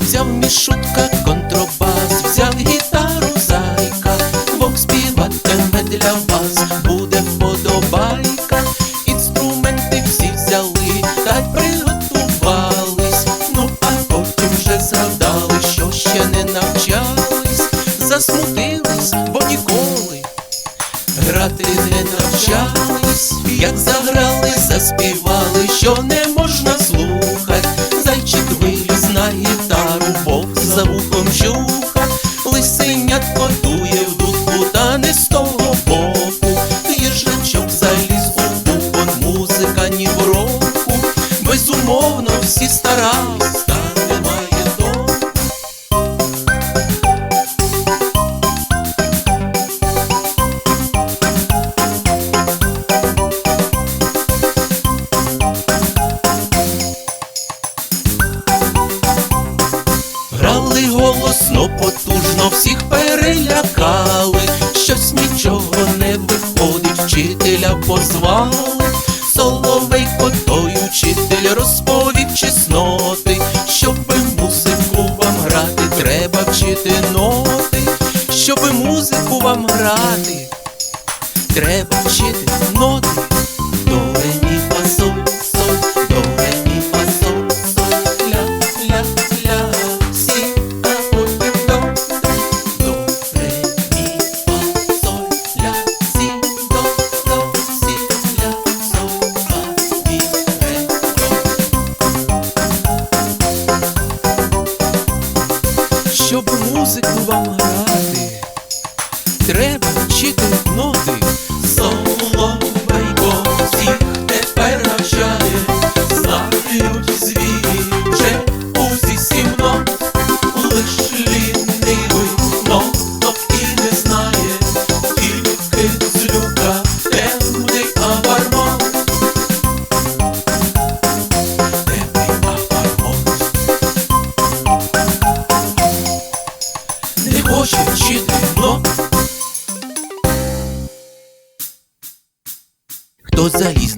Взяв мішутка контрабас, взяв гітару зайка, Вовк співатиме для вас, буде вподобайка. Інструменти всі взяли, та й приготувались. Ну а потім вже згадали, що ще не навчались, засмутились, заспівали, що не всіх перелякали, щось нічого не виходить, вчителя позвали. Соловейко той учитель розповів чесноти, щоби музику вам грати, треба вчити ноти, щоби музику вам грати, треба вчити ноти.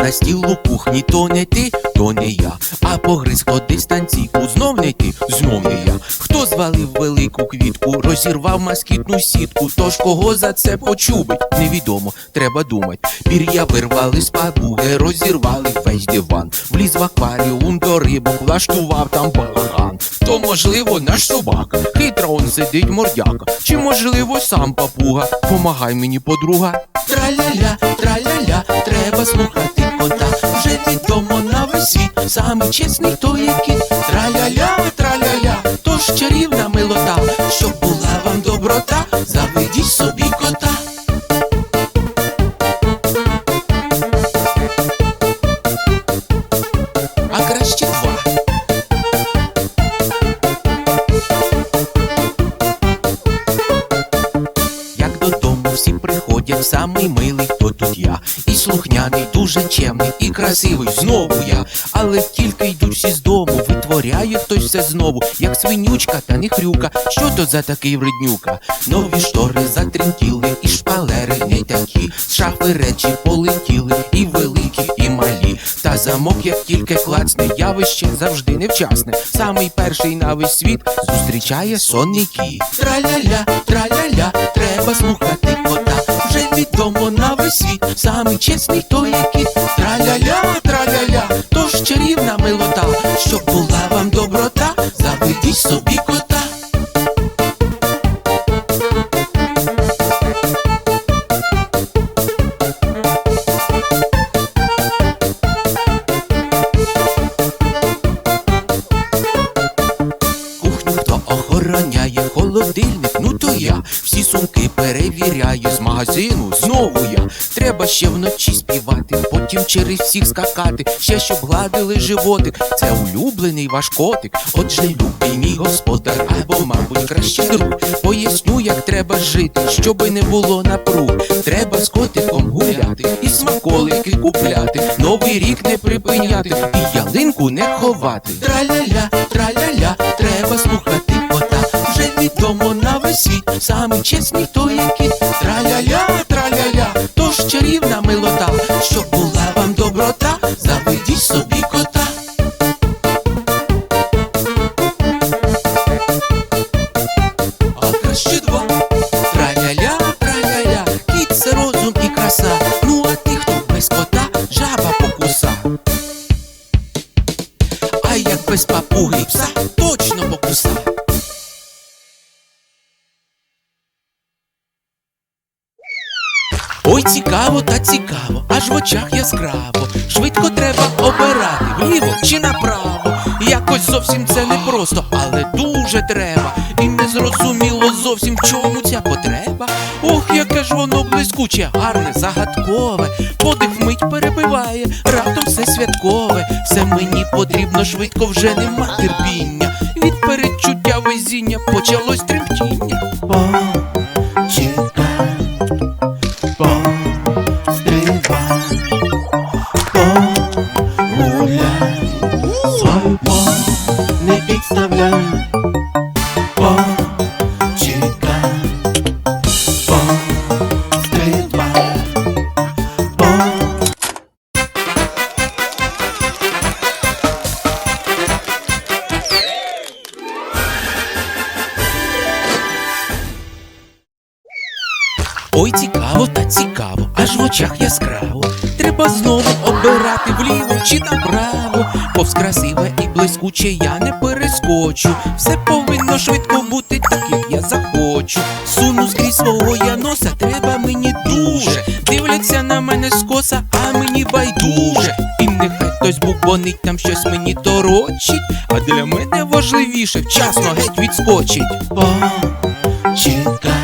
На стіл у кухні, то не ти, то не я. А погриз хто дистанційку, знов не ти, знов не я. Хто звалив велику квітку, розірвав москітну сітку, тож кого за це почубить, невідомо, треба думать. Пір'я вирвали з папуги, розірвали весь диван. Вліз в акваріум до рибок, влаштував там балаган. То, можливо, наш собака, хитро он сидить мордяка. Чи можливо сам папуга? Помагай мені, подруга. Траля-ля, траля-ля, треба слухати. Вже відомо на весі, самий чесний той який. Траля-ля, всі самий милий, то тут я. І слухняний, дуже чемний, і красивий, знову я. Але тільки йдуть всі з дому, витворяє хтось все знову, як свинючка та не хрюка. Що то за такий вреднюка? Нові штори затрінтіли, і шпалери не такі. З шафи речі полетіли, і великі, і малі. Та замок, як тільки клацне, явище завжди невчасне. Самий перший на весь світ зустрічає сонний кіт. Траля-ля, траля-ля, треба слухати. Вже відомо на весь світ, самий чесний той який. Траля-ля, траля-ля, то ж чарівна милота, щоб була вам доброта, заведіть собі кота. Охороняє, холодильник, ну то я. Всі сумки перевіряю магазину, знову я. Треба ще вночі співати, потім через всіх скакати, ще щоб гладили животик. Це улюблений ваш котик. Отже, любий мій господар, або, мабуть, краще друг. Поясню, як треба жити, щоби не було напруг. Треба з котиком гуляти і смаколики купляти. Новий рік не припиняти і ялинку не ховати. Траля-ля, на весь світ, самий чесний той який. Траля-ля, траля-ля, то ж чарівна милота, щоб була вам доброта, аж в очах яскраво. Швидко треба обирати вліво чи направо. Якось зовсім це не просто, але дуже треба. І не зрозуміло зовсім чому ця потреба. Ох, яке ж воно блискуче, гарне, загадкове. Подих вмить перебиває, раптом все святкове. Все мені потрібно швидко, вже нема терпіння. Від передчуття везіння почалось тремтіння. Погуляй, свою пол не підставляй, почекай, пострибай, по Ой, цікаво та цікаво, аж в очах яскраво. Треба знову чи направо. Повз красиве і блискуче я не перескочу. Все повинно швидко бути так, як я захочу. Суну скрізь свого я носа, треба мені дуже. Дивляться на мене скоса, а мені байдуже. І нехай хтось бубонить там щось мені торочить. А для мене важливіше вчасно геть відскочить. Почекай,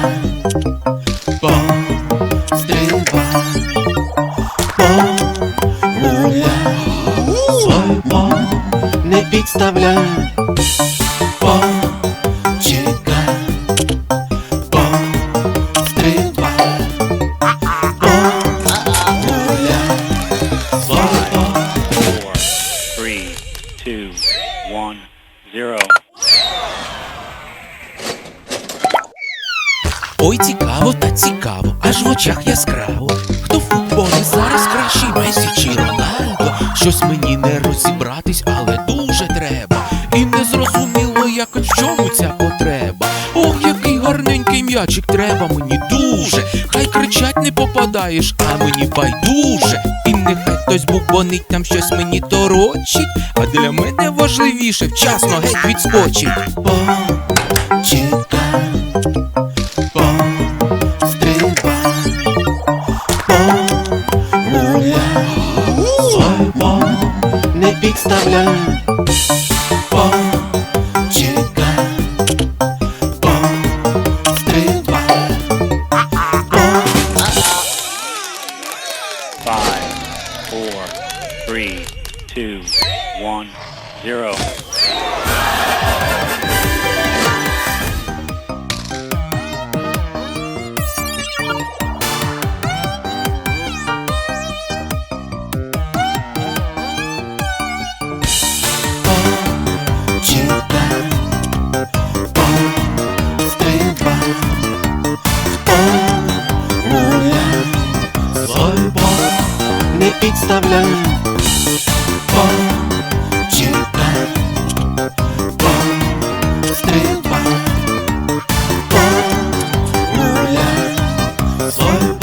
Щось мені не розібратись, але дуже треба. І не зрозуміло, якось в чому ця потреба. Ох, який гарненький м'ячик треба мені дуже. Хай кричать не попадаєш, а мені байдуже. І нехай хтось бубонить там щось мені торочить. А для мене важливіше вчасно геть відскочить. Підставляй, was.